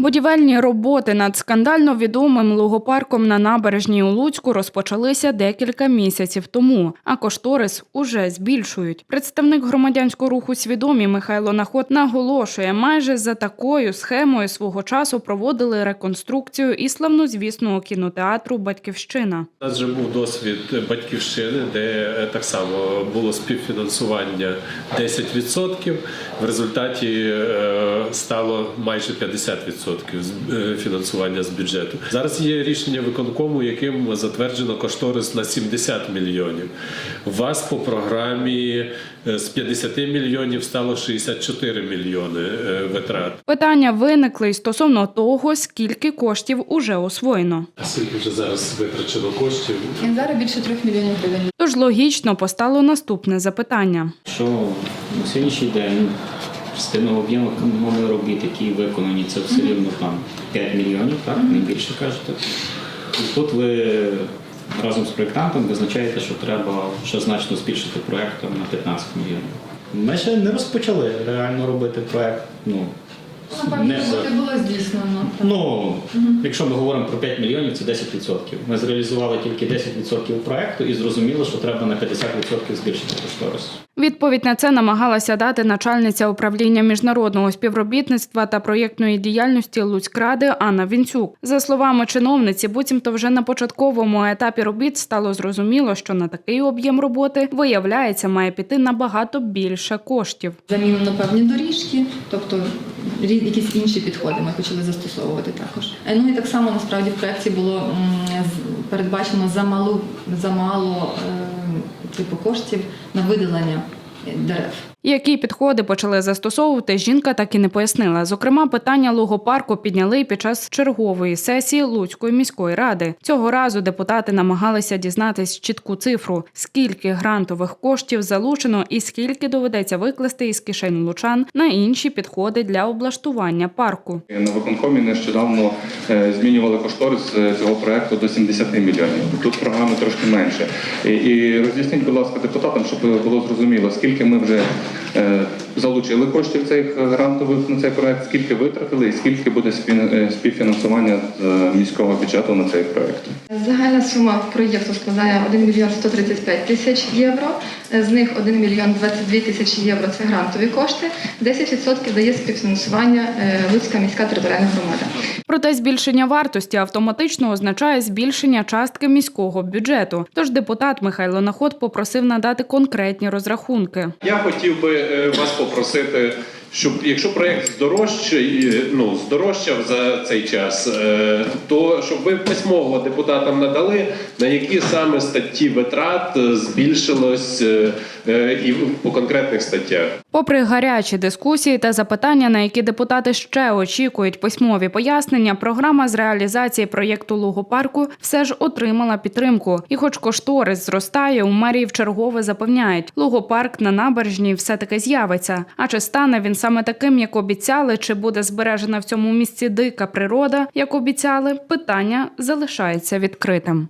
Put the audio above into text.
Будівельні роботи над скандально відомим лугопарком на набережній у Луцьку розпочалися декілька місяців тому, а кошторис уже збільшують. Представник громадянського руху свідомі Михайло Наход наголошує, майже за такою схемою свого часу проводили реконструкцію і славнозвісного кінотеатру Батьківщина. У нас вже був досвід батьківщини, де е, так само було співфінансування 10%. В результаті е, стало майже 50% з- е, фінансування з бюджету. Зараз є рішення виконкому, яким затверджено кошторис на 70 мільйонів. У вас по програмі е, з 50 мільйонів стало 64 мільйони е, витрат. Питання виникли й стосовно того, скільки коштів уже освоєно. А скільки вже зараз витрачено коштів? Зараз більше трьох мільйонів гривень. Тож логічно постало наступне запитання. що на сьогоднішній день частина об'єму нових робіт, які виконані, це все рівно там 5 мільйонів, так, не більше кажете. І тут ви разом з проєктантом визначаєте, що треба ще значно збільшити проєкт на 15 мільйонів. Ми ще не розпочали реально робити проєкт. Ну, не за- було здійснено. Ну, якщо ми говоримо про 5 мільйонів, це 10%. Ми зреалізували тільки 10% проекту і зрозуміло, що треба на 50% збільшити кошторис. Відповідь на це намагалася дати начальниця управління міжнародного співробітництва та проєктної діяльності Луцькради Анна Вінцюк. За словами чиновниці, буцімто вже на початковому етапі робіт стало зрозуміло, що на такий об'єм роботи виявляється має піти набагато більше коштів. Замінено певні доріжки, тобто якісь інші підходи ми почали застосовувати також. Е, Ну і так само насправді в проєкті було передбачено замалу, замало е, типу коштів на видалення дерев. Які підходи почали застосовувати, жінка так і не пояснила. Зокрема, питання логопарку підняли під час чергової сесії Луцької міської ради. Цього разу депутати намагалися дізнатись чітку цифру, скільки грантових коштів залучено і скільки доведеться викласти із кишень лучан на інші підходи для облаштування парку. На виконкомі нещодавно е, змінювали кошторис е, цього проекту до 70 мільйонів. Тут програми трошки менше. І, роз'ясніть, будь ласка, депутатам, щоб було зрозуміло, скільки ми вже залучили коштів цих грантових на цей проект, скільки витратили і скільки буде е, співфінансування з е, міського бюджету на цей проект. Загальна сума проєкту складає 1 мільйон 135 тисяч євро. З них 1 мільйон 22 тисячі євро це грантові кошти. 10% дає співфінансування е, Луцька міська територіальна громада. Проте збільшення вартості автоматично означає збільшення частки міського бюджету. Тож депутат Михайло Наход попросив надати конкретні розрахунки. Я хотів би е, вас попросити, щоб якщо проєкт здорожчає, ну здорожчав за цей час, е, то щоб ви письмово депутатам надали, на які саме статті витрат е, збільшилось е, е, і по конкретних статтях. Попри гарячі дискусії та запитання, на які депутати ще очікують письмові пояснення, програма з реалізації проєкту Лугопарку все ж отримала підтримку. І, хоч кошторис зростає, у мерії вчергове запевняють, Лугопарк на набережній все-таки з'явиться. А чи стане він саме таким, як обіцяли, чи буде збережена в цьому місці дика природа, як обіцяли, питання залишається відкритим.